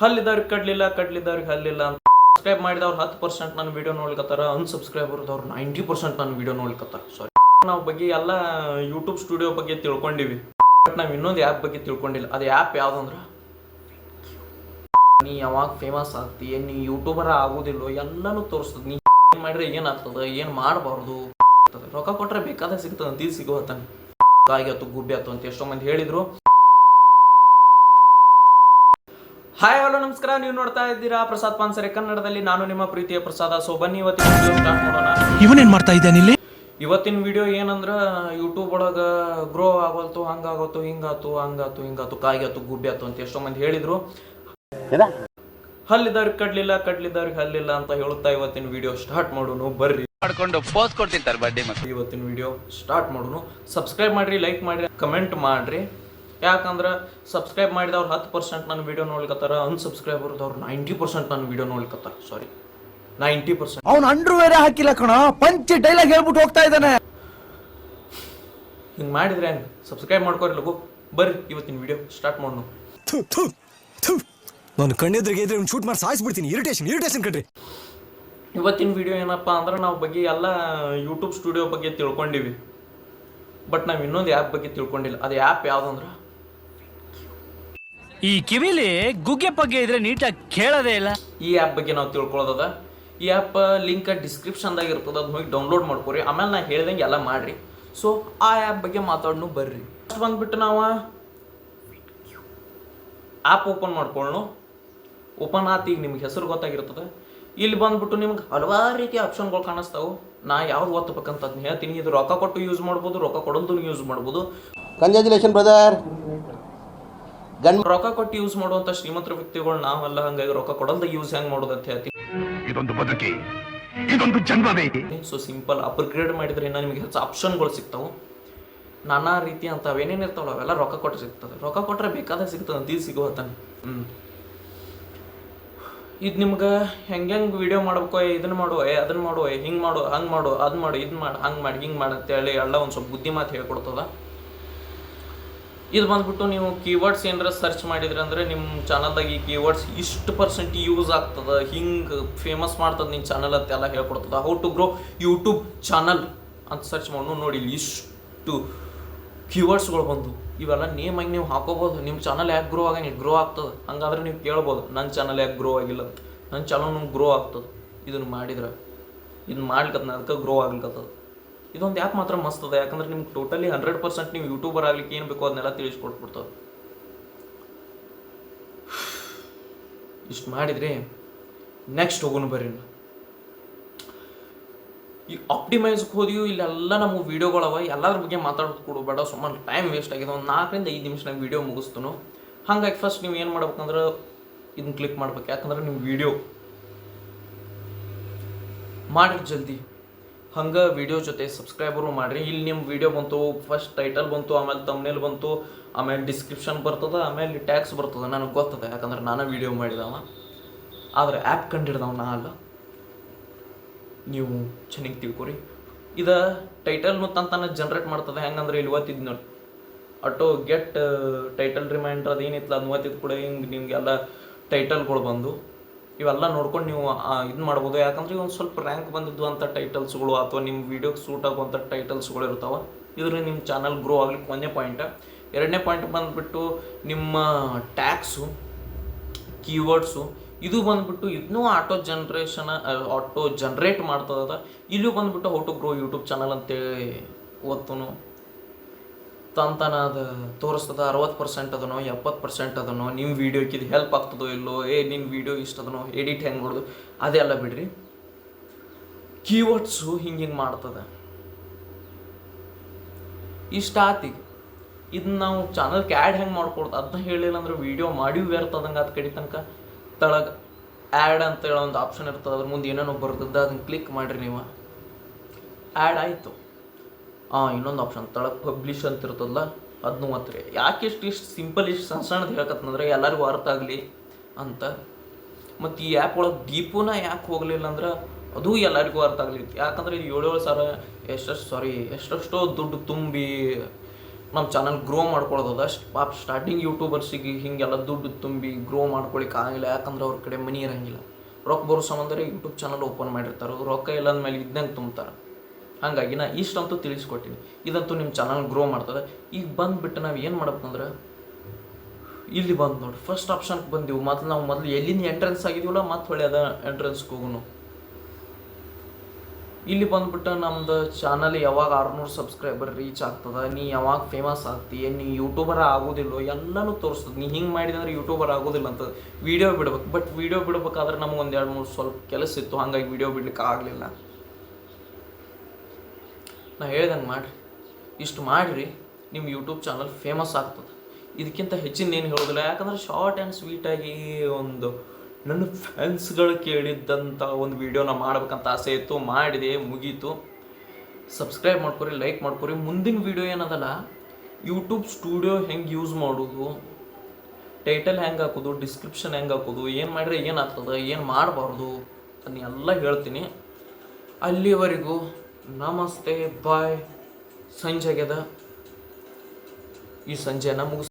ಹಲ್ಲಿದ್ದವ್ರಿಗೆ ಕಡ್ಲಿಲ್ಲ ಕಡ್ಲಿದ್ದವ್ರಿಗೆ ಹಲ್ಲಿಲ್ಲ ಅಂತ ಸಬ್ಸ್ಕ್ರೈಬ್ ಮಾಡಿದವ್ರು ಹತ್ತು ಪರ್ಸೆಂಟ್ ನನ್ನ ವಿಡಿಯೋ ನೋಡ್ಲಿಕತ್ತಾರ ಅನ್ಸಬ್ಸ್ಕ್ರೈಬರ್ದವ್ರು ನೈಂಟಿ ಪರ್ಸೆಂಟ್ ನನ್ನ ವಿಡಿಯೋ ನೋಡ್ಲಿಕತ್ತಾರ. ಸಾರಿ ನಾವು ಬಗ್ಗೆ ಎಲ್ಲ ಯೂಟ್ಯೂಬ್ ಸ್ಟುಡಿಯೋ ಬಗ್ಗೆ ತಿಳ್ಕೊಂಡಿವಿ. ಬಟ್ ನಾವು ಇನ್ನೊಂದು ಆ್ಯಪ್ ಬಗ್ಗೆ ತಿಳ್ಕೊಂಡಿಲ್ಲ. ಅದು ಆ್ಯಪ್ ಯಾವ್ದಂದ್ರೆ? ನೀ ಯಾವಾಗ ಫೇಮಸ್ ಆಗ್ತಿ ನೀ ಯೂಟ್ಯೂಬರ್ ಆಗೋದಿಲ್ಲೋ, ಎಲ್ಲನೂ ತೋರಿಸ್ತದೆ. ನೀ ಏನು ಮಾಡಿದ್ರೆ ಏನಾಗ್ತದೆ, ಏನು ಮಾಡಬಾರ್ದು? ರೊಕ್ಕ ಕೊಟ್ಟರೆ ಬೇಕಾದ ಸಿಗ್ತದೆ ಅಂತ ಸಿಗೋ ಹತ್ತಾನ ಕಾಯಿಗೆ ಆತು, ಗುಬ್ಬಿ ಆತು ಅಂತ ಎಷ್ಟೋ ಮಂದಿ ಹೇಳಿದ್ರು. ಹಾಯ್ ಹಲೋ ನಮಸ್ಕಾರ. ನೀವು ನೋಡ್ತಾ ಇದ್ದೀರಾ ಪ್ರಸಾದ್ ಪಾನ್ಸರೆ. ಕನ್ನಡದಲ್ಲಿ ನಾನು ನಿಮ್ಮ ಪ್ರೀತಿಯ ಪ್ರಸಾದ. ಸೊ ಬನ್ನಿ ಇವತ್ತಿನ ವಿಡಿಯೋ ಸ್ಟಾರ್ಟ್ ಮಾಡೋಣ. ಇವನೇನ್ ಮಾಡ್ತಾ ಇದ್ದಾನೆ ಇಲ್ಲಿ? ಇವತ್ತಿನ ವಿಡಿಯೋ ಏನಂದ್ರ ಯೂಟ್ಯೂಬ್ ಒಳಗ ಗ್ರೋ ಆಗೋಲ್ತು ಹಂಗಾಗೋತು ಹಿಂಗಾತು ಹಂಗಾತು ಹಿಂಗಾತು ಕಾಯಿಗಾತು ಗುಬ್ಬಿ ಆತು ಅಂತ ಎಷ್ಟೋ ಮಂದಿ ಹೇಳಿದ್ರು. ಹಲ್ಲಿದ್ದವ್ರಿಗೆ ಕಡ್ಲಿಲ್ಲ ಕಡ್ಲಿದ್ದವ್ರಿಗೆ ಹಲ್ಲಿಲ್ಲ ಅಂತ ಹೇಳುತ್ತಾ ಇವತ್ತಿನ ವಿಡಿಯೋ ಸ್ಟಾರ್ಟ್ ಮಾಡೋಣ. ಬರ್ರಿ. ಮಾಡ್ಕೊಂಡು ಪೋಸ್ ಕೊಡ್ತಿರ್ತಾರೆ ಬರ್ಡೇ ಮತ್ತೆ. ಇವತ್ತಿನ ವಿಡಿಯೋ ಸ್ಟಾರ್ಟ್ ಮಾಡೋಣ. ಸಬ್ಸ್ಕ್ರೈಬ್ ಮಾಡ್ರಿ ಲೈಕ್ ಮಾಡ್ರಿ ಕಮೆಂಟ್ ಮಾಡ್ರಿ. ಯಾಕಂದ್ರೆ ಸಬ್ಸ್ಕ್ರೈಬ್ ಮಾಡಿದವ್ರು ಹತ್ತು ಪರ್ಸೆಂಟ್ ನನ್ನ ವಿಡಿಯೋ ಅನ್ಸಬ್ಸ್ಕ್ರೈಬ್ ಅನ್ಸಬ್ಸ್ಕ್ರೈಬರ್ದವ್ರು ನೈಂಟಿ ಪರ್ಸೆಂಟ್ ನನ್ನ ವಿಡಿಯೋ ನೋಡ್ಲಿಕತ್ತಾರ ಸಾರಿ ನೈಂಟಿ ಪರ್ಸೆಂಟ್ ಅವ್ನು ಅಂಡ್ರೂ ಬೇರೆ ಹಾಕಿಲ್ಲ ಕಣ ಪಂಚಿ ಡೈಲಾಗ್ ಹೇಳ್ಬಿಟ್ಟು ಹೋಗ್ತಾ ಇದ್ದಾನೆ. ಹಿಂಗೆ ಮಾಡಿದ್ರೆ ಹೆಂಗೆ? ಸಬ್ಸ್ಕ್ರೈಬ್ ಮಾಡ್ಕೋರಿ ಲಗು. ಬರ್ರಿ ಇವತ್ತಿನ ವಿಡಿಯೋ ಸ್ಟಾರ್ಟ್ ಮಾಡೋಣ ನಾನು ಕಣ್ಣೆದ್ರಿಗೆ ಇದ್ರೆ ಶೂಟ್ ಮಾಡಿ ಸಾಯಿಸ್ಬಿಡ್ತೀನಿ. ಇರಿಟೇಷನ್ ಇರಿಟೇಷನ್ ಕಣ್ರಿ. ಇವತ್ತಿನ ವಿಡಿಯೋ ಏನಪ್ಪ ಅಂದ್ರೆ ನಾವು ಬಗ್ಗೆ ಎಲ್ಲ ಯೂಟ್ಯೂಬ್ ಸ್ಟುಡಿಯೋ ಬಗ್ಗೆ ತಿಳ್ಕೊಂಡಿವಿ. ಬಟ್ ನಾವು ಇನ್ನೊಂದು ಆ್ಯಪ್ ಬಗ್ಗೆ ತಿಳ್ಕೊಂಡಿಲ್ಲ. ಅದು ಆ್ಯಪ್ ಯಾವ್ದಂದ್ರೆ? ಈ ಕಿವಿಲಿ ಗುಗ್ಗೆ ಪಗ್ಗೆ ಇದ್ರೆ ನೀಟಾಗಿ ಕೇಳೋದೇ ಇಲ್ಲ. ಈ ಆ್ಯಪ್ ಬಗ್ಗೆ ನಾವು ತಿಳ್ಕೊಳ್ಳೋದದ ಈ ಆ್ಯಪ್ ಲಿಂಕ್ ಡಿಸ್ಕ್ರಿಪ್ಷನ್ದಾಗ ಇರ್ತದೆ ಅದನ್ನ ಹೋಗಿ ಡೌನ್ಲೋಡ್ ಮಾಡ್ಕೊರಿ. ಆಮೇಲೆ ನಾ ಹೇಳ್ದಂಗೆ ಎಲ್ಲ ಮಾಡ್ರಿ. ಸೊ ಆ ಆ್ಯಪ್ ಬಗ್ಗೆ ಮಾತಾಡ್ನು ಬರ್ರಿ. ಫಸ್ಟ್ ಬಂದ್ಬಿಟ್ಟು ನಾವು ಆ್ಯಪ್ ಓಪನ್ ಮಾಡ್ಕೊಳ್ಳು ಓಪನ್ ಆತು ಈಗ ನಿಮ್ಗೆ ಹೆಸರು ಗೊತ್ತಾಗಿರ್ತದೆ. ಇಲ್ಲಿ ಬಂದ್ಬಿಟ್ಟು ನಿಮ್ಗೆ ಹಲವಾರು ರೀತಿ ಆಪ್ಷನ್ಗಳು ಕಾಣಿಸ್ತಾವೆ. ನಾ ಯಾವ್ದು ಓದ್ಬೇಕಂತ ಹೇಳ್ತೀನಿ. ಇದು ರೊಕ್ಕ ಕೊಟ್ಟು ಯೂಸ್ ಮಾಡ್ಬೋದು ರೊಕ್ಕ ಕೊಡೋದು ಯೂಸ್ ಮಾಡ್ಬೋದು. ಕಂಗ್ರ್ಯಾಚುಲೇಷನ್ ಬ್ರದರ್ ಗಂಡ್ ರೊಕ್ಕ ಕೊಟ್ಟು ಯೂಸ್ ಮಾಡುವಂತ ಶ್ರೀಮಂತರ ವ್ಯಕ್ತಿಗಳು ನಾವೆಲ್ಲ ಹಂಗಾಗಿ ರೊಕ್ಕ ಕೊಡಲ್ದ ಯೂಸ್ ಹೆಂಗ್ ಮಾಡೋದು ಅಂತ ಹೇಳ್ತೀನಿ. ಇದೊಂದು ಬದುಕಿ ಇದೊಂದು ಜನ್ಮವೇ. ಸೊ ಸಿಂಪಲ್ ಅಪ್ಗ್ರೇಡ್ ಮಾಡಿದ್ರೆ ಇನ್ನ ನಿಮಗೆ ಹೆಚ್ಚು ಆಪ್ಷನ್ಗಳು ಸಿಗ್ತಾವ. ನಾನಾ ರೀತಿ ಅಂತ ಏನೇನು ಇರ್ತಾವಲ್ಲ ಅವೆಲ್ಲ ರೊಕ್ಕ ಕೊಟ್ಟು ಸಿಗ್ತದೆ. ರೊಕ್ಕ ಕೊಟ್ಟರೆ ಬೇಕಾದ ಸಿಗ್ತದೆ ಅಂತ ಇದು ಸಿಗೋ ಹತ್ತಾನ ಹ್ಞೂ ಇದು ನಿಮ್ಗೆ ಹೆಂಗೆ ಹೆಂಗೆ ವಿಡಿಯೋ ಮಾಡ್ಬೇಕು ಇದನ್ನ ಮಾಡು ಏ ಅದನ್ನ ಮಾಡು ಹಿಂಗೆ ಮಾಡು ಹಂಗೆ ಮಾಡು ಅದು ಮಾಡು ಇದು ಮಾಡು ಹಂಗೆ ಮಾಡಿ ಹಿಂಗೆ ಮಾಡು ಅಂತೇಳಿ ಎಲ್ಲ ಒಂದು ಸ್ವಲ್ಪ ಬುದ್ಧಿ ಮಾತು ಹೇಳ್ಕೊಡ್ತದ. ಇದು ಬಂದ್ಬಿಟ್ಟು ನೀವು ಕೀವರ್ಡ್ಸ್ ಏನಾರ ಸರ್ಚ್ ಮಾಡಿದ್ರಿ ಅಂದ್ರೆ ನಿಮ್ಮ ಚಾನಲ್ದಾಗ ಈ ಕೀವರ್ಡ್ಸ್ ಇಷ್ಟು ಪರ್ಸೆಂಟ್ ಯೂಸ್ ಆಗ್ತದೆ. ಹಿಂಗೆ ಫೇಮಸ್ ಮಾಡ್ತದೆ ನಿಮ್ಮ ಚಾನಲ್ ಅಂತೆಲ್ಲ ಹೇಳ್ಕೊಡ್ತದ. How to grow YouTube channel ಅಂತ ಸರ್ಚ್ ಮಾಡು. ನೋಡಿ ಇಷ್ಟು ಕೀವರ್ಡ್ಸ್ಗಳು ಬಂದು ಇವೆಲ್ಲ ನೇಮಾಗಿ ನೀವು ಹಾಕೋಬೋದು. ನಿಮ್ಮ ಚಾನಲ್ ಯಾಕೆ ಗ್ರೋ ಆಗಂಗೆ ಗ್ರೋ ಆಗ್ತದೆ. ಹಂಗಾದ್ರೆ ನೀವು ಕೇಳ್ಬೋದು ನನ್ನ ಚಾನಲ್ ಯಾಕೆ ಗ್ರೋ ಆಗಿಲ್ಲ ನನ್ನ ಚಾನಲ್ ಗ್ರೋ ಆಗ್ತದೆ. ಇದನ್ನು ಮಾಡಿದ್ರೆ. ಇದನ್ನು ಮಾಡ್ಲಿಕ್ಕೆ ಅದಕ್ಕೆ ಗ್ರೋ ಆಗ್ಲಿಕ್ಕತ್ತದ ಇದೊಂದು ಆ್ಯಪ್ ಮಾತ್ರ ಮಸ್ತ್ ಅದ. ಯಾಕಂದ್ರೆ ನಿಮ್ಗೆ ಟೋಟಲಿ ಹಂಡ್ರೆಡ್ ಪರ್ಸೆಂಟ್ ನೀವು ಯೂಟ್ಯೂಬರ್ ಆಗ್ಲಿಕ್ಕೆ ಏನು ಬೇಕೋ ಅದನ್ನೆಲ್ಲ ತಿಳಿಸ್ಕೊಟ್ಬಿಡ್ತದೆ ಇಷ್ಟು ಮಾಡಿದ್ರಿ ನೆಕ್ಸ್ಟ್ ಹೋಗೋಣ ಬರ್ರಿ. ಈ ಆಪ್ಟಿಮೈಸ್ಗೆ ಹೋದಿವು ಇಲ್ಲೆಲ್ಲ ನಮ್ಮ ವೀಡಿಯೋಗಳವ ಎಲ್ಲದ್ರ ಬಗ್ಗೆ ಮಾತಾಡೋದು ಕೊಡಬೇಡ ಸುಮ್ಮನೆ ಟೈಮ್ ವೇಸ್ಟ್ ಆಗಿದೆ. ಒಂದು ನಾಲ್ಕರಿಂದ ಐದು ನಿಮಿಷ ನಾವು ವೀಡಿಯೋ ಮುಗಿಸ್ತನು. ಹಂಗಾಗಿ ಫಸ್ಟ್ ನೀವು ಏನು ಮಾಡ್ಬೇಕಂದ್ರೆ ಇದನ್ನ ಕ್ಲಿಕ್ ಮಾಡ್ಬೇಕು. ಯಾಕಂದ್ರೆ ನಿಮ್ಮ ವೀಡಿಯೋ ಮಾಡಿರಿ ಜಲ್ದಿ. ಹಂಗೆ ವಿಡಿಯೋ ಜೊತೆ ಸಬ್ಸ್ಕ್ರೈಬರು ಮಾಡಿರಿ. ಇಲ್ಲಿ ನಿಮ್ಮ ವಿಡಿಯೋ ಬಂತು ಫಸ್ಟ್ ಟೈಟಲ್ ಬಂತು, ಆಮೇಲೆ ತಮ್ನೇಲ್ ಬಂತು, ಆಮೇಲೆ ಡಿಸ್ಕ್ರಿಪ್ಷನ್ ಬರ್ತದ, ಆಮೇಲೆ ಟ್ಯಾಕ್ಸ್ ಬರ್ತದ, ನನಗೆ ಗೊತ್ತದೆ. ಯಾಕಂದ್ರೆ ನಾನು ವಿಡಿಯೋ ಮಾಡಿದವ. ಆದ್ರೆ ಆ್ಯಪ್ ಕಂಡಿಡ್ದವ ನಾ ಅಲ್ಲ. ನೀವು ಚೆನ್ನಾಗಿ ತಿಳ್ಕೊರಿ. ಇದು ಟೈಟಲ್ ತಂತಾನ ಜನ್ರೇಟ್ ಮಾಡ್ತದೆ. ಹೆಂಗಂದ್ರೆ ಇಲ್ಲಿ ಓದ್ತಿದ್ ನೋಡಿ. ಆಟೋ ಗೆಟ್ ಟೈಟಲ್ ರಿಮೈಂಡರ್ ಅದು ಏನಿತ್ತಲ್ಲ ಅದನ್ನ ಓದ್ತಿದ್ ಕೂಡ ಹಿಂಗೆ ನಿಮಗೆಲ್ಲ ಟೈಟಲ್ಗಳು ಬಂದು. ಇವೆಲ್ಲ ನೋಡ್ಕೊಂಡು ನೀವು ಇದು ಮಾಡ್ಬೋದು. ಯಾಕಂದ್ರೆ ಒಂದು ಸ್ವಲ್ಪ ರ್ಯಾಂಕ್ ಬಂದಿದ್ದು ಅಂತ ಟೈಟಲ್ಸ್ಗಳು ಅಥವಾ ನಿಮ್ಮ ವಿಡಿಯೋಗೆ ಸೂಟ್ ಆಗುವಂಥ ಟೈಟಲ್ಸ್ಗಳು ಇರ್ತಾವೆ. ಇದರಿಂದ ನಿಮ್ಮ ಚಾನಲ್ ಗ್ರೋ ಆಗ್ಲಿಕ್ಕೆ ಒಂದೇ ಪಾಯಿಂಟ್ ಎರಡನೇ ಪಾಯಿಂಟ್ ಬಂದುಬಿಟ್ಟು ನಿಮ್ಮ ಟ್ಯಾಕ್ಸು ಕೀವರ್ಡ್ಸು ಇದು ಬಂದ್ಬಿಟ್ಟು ಇದನ್ನೂ ಆಟೋ ಜನ್ರೇಷನ್ ಆಟೋ ಜನ್ರೇಟ್ ಮಾಡ್ತದ ಇಲ್ಲೂ ಬಂದ್ಬಿಟ್ಟು how to grow YouTube channel ಅಂತೇಳಿ ಓದ್ತನು. ತಂತನ ಅದು ತೋರಿಸ್ತದ ಅರವತ್ತು ಪರ್ಸೆಂಟ್ ಅದನೋ, ಎಪ್ಪತ್ತು ಪರ್ಸೆಂಟ್ ಅದನೋ ನಿಮ್ಮ ವೀಡಿಯೋಕ್ಕೆ ಇದು ಹೆಲ್ಪ್ ಆಗ್ತದೋ ಇಲ್ಲೋ, ಏ ನಿಮ್ಮ ವೀಡಿಯೋ ಇಷ್ಟ ಅದನೋ ಎಡಿಟ್ ಹೆಂಗೆ ಮಾಡೋದು ಅದೆಲ್ಲ ಬಿಡ್ರಿ. ಕೀವರ್ಡ್ಸು ಹಿಂಗೆ ಹಿಂಗೆ ಮಾಡ್ತದೆ. ಇಷ್ಟ ಆತಿ. ಇದನ್ನ ನಾವು ಚಾನಲ್ಗೆ ಆ್ಯಡ್ ಹೆಂಗೆ ಮಾಡ್ಕೊಡ್ದು ಅದನ್ನ ಹೇಳಿಲ್ಲ ಅಂದ್ರೆ ವೀಡಿಯೋ ಮಾಡಿ ಬೇರ್ತದಂಗೆ ಅದು ಕಡಿ ತನಕ. ತಳಗ ಆ್ಯಡ್ ಅಂತ ಹೇಳೋ ಒಂದು ಆಪ್ಷನ್ ಇರ್ತದೆ, ಅದ್ರ ಮುಂದೆ ಏನೇನೋ ಬರ್ತದ ಅದನ್ನ ಕ್ಲಿಕ್ ಮಾಡಿರಿ ನೀವು. ಆ್ಯಡ್ ಆಯಿತು. ಇನ್ನೊಂದು ಆಪ್ಷನ್ ತಳಗೆ ಪಬ್ಲಿಷ್ ಅಂತ ಇರ್ತದಲ್ಲ ಅದನ್ನು ಒತ್ತಿರಿ ಯಾಕೆ ಇಷ್ಟು ಇಷ್ಟು ಸಿಂಪಲ್ ಇಷ್ಟು ಸಣ್ಣ ಸಣ್ಣದು ಹೇಳಕತ್ತಂದ್ರೆ ಎಲ್ಲರಿಗೂ ಅರ್ಥ ಆಗಲಿ ಅಂತ. ಮತ್ತು ಈ ಆ್ಯಪ್ ಒಳಗೆ ಡೀಪುನ ಯಾಕೆ ಹೋಗಲಿಲ್ಲ ಅಂದ್ರೆ, ಅದು ಎಲ್ಲರಿಗೂ ಅರ್ಥ ಆಗಲಿ. ಯಾಕಂದ್ರೆ ಇದು ಏಳು ಏಳು ಸಾವಿರ ಎಷ್ಟೆಷ್ಟು ಸಾರಿ ಎಷ್ಟೆಷ್ಟೋ ದುಡ್ಡು ತುಂಬಿ ನಮ್ಮ ಚಾನಲ್ ಗ್ರೋ ಮಾಡ್ಕೊಳ್ಳೋದದ ಪಾಪ ಸ್ಟಾರ್ಟಿಂಗ್ ಯೂಟ್ಯೂಬರ್ಸಿಗೆ ಹಿಂಗೆಲ್ಲ ದುಡ್ಡು ತುಂಬಿ ಗ್ರೋ ಮಾಡ್ಕೊಳಿಕ್ಕೆ ಆಗಿಲ್ಲ. ಯಾಕಂದ್ರೆ ಅವ್ರ ಕಡೆ ಮನಿ ಇರಂಗಿಲ್ಲ. ರೊಕ್ಕ ಬರೋ ಸಂಬಂಧ ಯೂಟ್ಯೂಬ್ ಚಾನಲ್ ಓಪನ್ ಮಾಡಿರ್ತಾರೆ. ರೊಕ್ಕ ಇಲ್ಲ ಅಂದಮೇಲೆ ಇದ್ದಂಗೆ ತುಂಬ್ತಾರೆ. ಹಾಗಾಗಿ ನಾ ಇಷ್ಟಂತೂ ತಿಳಿಸ್ಕೊಟ್ಟಿನಿ. ಇದಂತೂ ನಿಮ್ಮ ಚಾನಲ್ ಗ್ರೋ ಮಾಡ್ತದೆ. ಈಗ ಬಂದುಬಿಟ್ಟು ನಾವು ಏನು ಮಾಡ್ಬೇಕಂದ್ರೆ, ಇಲ್ಲಿ ಬಂದು ನೋಡಿ ಫಸ್ಟ್ ಆಪ್ಷನ್ಗೆ ಬಂದೀವಿ. ಮತ್ತು ನಾವು ಮೊದಲು ಎಲ್ಲಿಂದ ಎಂಟ್ರೆನ್ಸ್ ಆಗಿದೀವಲ್ಲ ಮತ್ತು ಹೊಳೆ ಅದ ಎಂಟ್ರೆನ್ಸ್ಗೆ ಇಲ್ಲಿ ಬಂದುಬಿಟ್ಟು ನಮ್ದು ಚಾನಲ್ ಯಾವಾಗ ಆರುನೂರು ಸಬ್ಸ್ಕ್ರೈಬರ್ ರೀಚ್ ಆಗ್ತದೆ, ನೀ ಯಾವಾಗ ಫೇಮಸ್ ಆಗ್ತೀಯ ನೀ ಯೂಟ್ಯೂಬರ್ ಆಗೋದಿಲ್ಲೋ ಎಲ್ಲನೂ ತೋರಿಸ್ತದೆ. ನೀ ಹಿಂಗೆ ಮಾಡಿದಂದ್ರೆ ಯೂಟ್ಯೂಬರ್ ಆಗೋದಿಲ್ಲ ಅಂತ ವಿಡಿಯೋ ಬಿಡ್ಬೇಕು. ಬಟ್ ವೀಡಿಯೋ ಬಿಡ್ಬೇಕಾದ್ರೆ ನಮ್ಗೆ ಒಂದು ಎರಡು ಮೂರು ಸ್ವಲ್ಪ ಕೆಲಸ ಇತ್ತು. ಹಾಗಾಗಿ ವಿಡಿಯೋ ಬಿಡ್ಲಿಕ್ಕೆ ಆಗಲಿಲ್ಲ. ನಾ ಹೇಳ್ದಂಗೆ ಮಾಡಿರಿ. ಇಷ್ಟು ಮಾಡಿರಿ ನಿಮ್ಮ ಯೂಟ್ಯೂಬ್ ಚಾನಲ್ ಫೇಮಸ್ ಆಗ್ತದೆ. ಇದಕ್ಕಿಂತ ಹೆಚ್ಚಿನ ಏನು ಹೇಳೋದಿಲ್ಲ, ಯಾಕಂದ್ರೆ ಶಾರ್ಟ್ ಆ್ಯಂಡ್ ಸ್ವೀಟಾಗಿ ಒಂದು ನನ್ನ ಫ್ಯಾನ್ಸ್ಗಳು ಕೇಳಿದ್ದಂಥ ಒಂದು ವೀಡಿಯೋನ ಮಾಡ್ಬೇಕಂತ ಆಸೆ ಇತ್ತು, ಮಾಡಿದೆ, ಮುಗೀತು. ಸಬ್ಸ್ಕ್ರೈಬ್ ಮಾಡ್ಕೊರಿ ಲೈಕ್ ಮಾಡ್ಕೊರಿ. ಮುಂದಿನ ವೀಡಿಯೋ ಏನದಲ್ಲ ಯೂಟ್ಯೂಬ್ ಸ್ಟುಡಿಯೋ ಹೆಂಗೆ ಯೂಸ್ ಮಾಡೋದು ಟೈಟಲ್ ಹೆಂಗೆ ಹಾಕೋದು ಡಿಸ್ಕ್ರಿಪ್ಷನ್ ಹೆಂಗೆ ಹಾಕೋದು, ಏನು ಮಾಡಿದ್ರೆ ಏನಾಗ್ತದೆ ಏನು ಮಾಡಬಾರ್ದು ಅದನ್ನೆಲ್ಲ ಹೇಳ್ತೀನಿ. ಅಲ್ಲಿವರೆಗೂ ನಮಸ್ತೆ ಬಾಯ್. ಸಂಜೆ ಆಗ್ಯದ. ಈ ಸಂಜೆನ ಮುಗಿಸ್